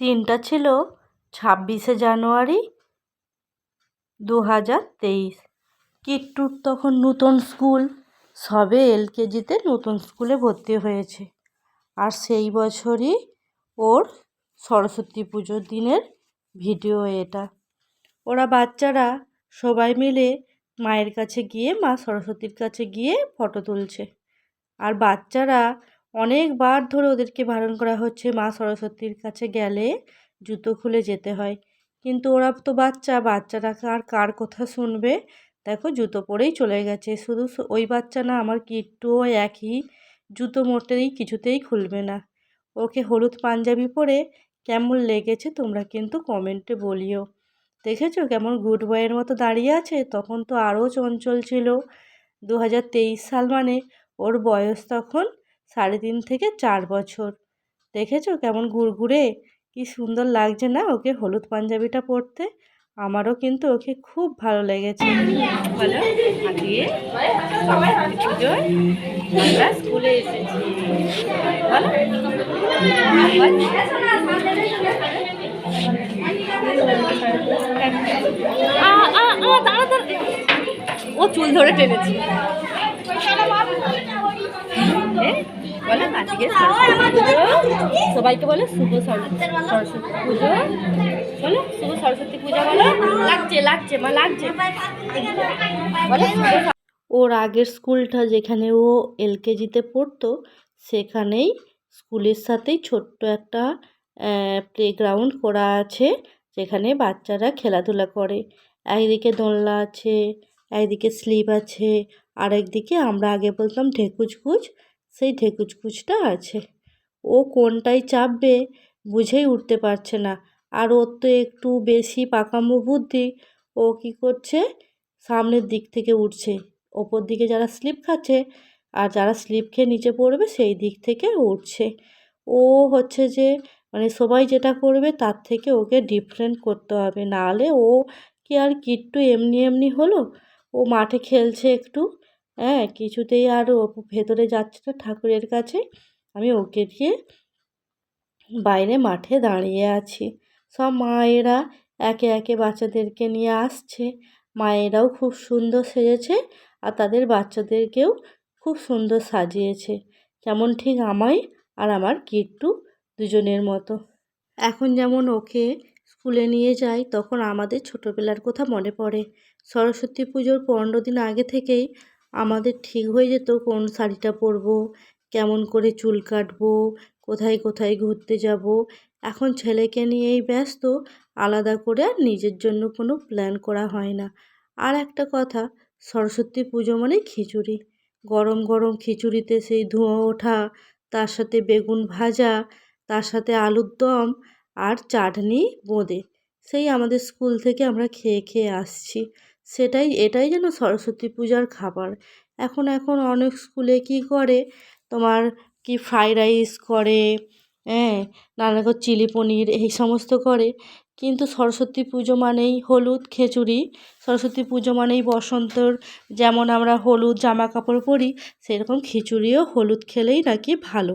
তিনটা ছিল ছাব্বিশে জানুয়ারি দু হাজার তেইশ। কিট্টুর তখন নতুন স্কুল, সবে এলকেজিতে নতুন স্কুলে ভর্তি হয়েছে। আর সেই বছরই ওর সরস্বতী পুজোর দিনের ভিডিও এটা। ওরা বাচ্চারা সবাই মিলে মায়ের কাছে গিয়ে, মা সরস্বতীর কাছে গিয়ে ফটো তুলছে। আর বাচ্চারা অনেকবার ধরে ওদেরকে বারণ করা হচ্ছে, মা সরস্বতীর কাছে গেলে জুতো খুলে যেতে হয়। কিন্তু ওরা তো বাচ্চা, বাচ্চারা আর কার কথা শুনবে? দেখো, জুতো পরেই চলে গেছে। শুধু ওই বাচ্চা না, আমার কিট্টুও একই। জুতো মোটেই কিছুতেই খুলবে না। ওকে হলুদ পাঞ্জাবি পরে কেমন লেগেছে তোমরা কিন্তু কমেন্টে বলিও। দেখেছ কেমন গুড বয়ের মতো দাঁড়িয়ে আছে? তখন তো আরও চঞ্চল ছিল। দু হাজার তেইশ সাল মানে ওর বয়স তখন সাড়ে তিন থেকে চার বছর। দেখেছ কেমন ঘুরঘুরে? কি সুন্দর লাগছে না ওকে হলুদ পাঞ্জাবিটা পরতে? আমারও কিন্তু ওকে খুব ভালো লেগেছে। ও চুল ধরে টেনেছে। সবাইকে বলে শুভ সরস্বতী পুজো। বলো শুভ সরস্বতী পূজা বলো। লাগছে লাগছে মা লাগছে। ওর আগের স্কুলটা যেখানে ও এলকেজিতে পড়তো সেখানেই স্কুলের সাথেই ছোট্ট একটা প্লেগ্রাউন্ড করা আছে যেখানে বাচ্চারা খেলাধুলা করে। একদিকে দোলনা আছে একদিকে স্লিপ আছে আরেকদিকে আমরা আগে বলতাম ঢেকুচকুচ। সেই ঢেকুচকুচটা আছে। ও কোনটায় চাপবে বুঝেই উঠতে পারছে না। আর ওর তো একটু বেশি পাকামো বুদ্ধি। ও কী করছে? সামনের দিক থেকে উঠছে। ওপর দিকে যারা স্লিপ খাচ্ছে আর যারা স্লিপ খেয়ে নিচে পড়বে সেই দিক থেকে উঠছে। ও হচ্ছে যে মানে সবাই যেটা করবে তার থেকে ওকে ডিফারেন্ট করতে হবে। নাহলে ও কি আর কিট্টু এমনি এমনি হলো? ও মাঠে খেলছে একটু। হ্যাঁ কিছুতেই আর ভেতরে যাচ্ছে না ঠাকুরের কাছে। আমি ওকে দিয়ে বাইরে মাঠে দাঁড়িয়ে আছি। সব মায়েরা একে একে বাচ্চাদেরকে নিয়ে আসছে। মায়েরাও খুব সুন্দর সেজেছে আর তাদের বাচ্চাদেরকেও খুব সুন্দর সাজিয়েছে। যেমন ঠিক আমায় আর আমার কিট্টু দুজনের মতো। এখন যেমন ওকে স্কুলে নিয়ে যাই, তখন আমাদের ছোটোবেলার কথা মনে পড়ে। সরস্বতী পুজোর পনেরো দিন আগে থেকেই আমাদের ঠিক হয়ে যেত কোন শাড়িটা পরবো, কেমন করে চুল কাটবো, কোথায় কোথায় ঘুরতে যাব। এখন ছেলেকে নিয়েই ব্যস্ত, আলাদা করে আর নিজের জন্য কোনো প্ল্যান করা হয় না। আর একটা কথা, সরস্বতী পুজো মানে খিচুড়ি। গরম গরম খিচুড়িতে সেই ধোঁয়া ওঠা, তার সাথে বেগুন ভাজা, তার সাথে আলুর দম আর চাটনি, বোঁদে। সেই আমাদের স্কুল থেকে আমরা খেয়ে খেয়ে আসছি। সেটাই, এটাই যেন সরস্বতী পূজার খাবার। এখন এখন অনেক স্কুলে কী করে? তোমার কি ফ্রাইড রাইস করে হ্যাঁ নানা রকম চিলি পনির, এই সমস্ত করে। কিন্তু সরস্বতী পুজো মানেই হলুদ, খিচুড়ি। সরস্বতী পুজো মানেই বসন্তর, যেমন আমরা হলুদ জামা কাপড় পরি, সেরকম খিচুড়িও হলুদ খেলেই নাকি ভালো।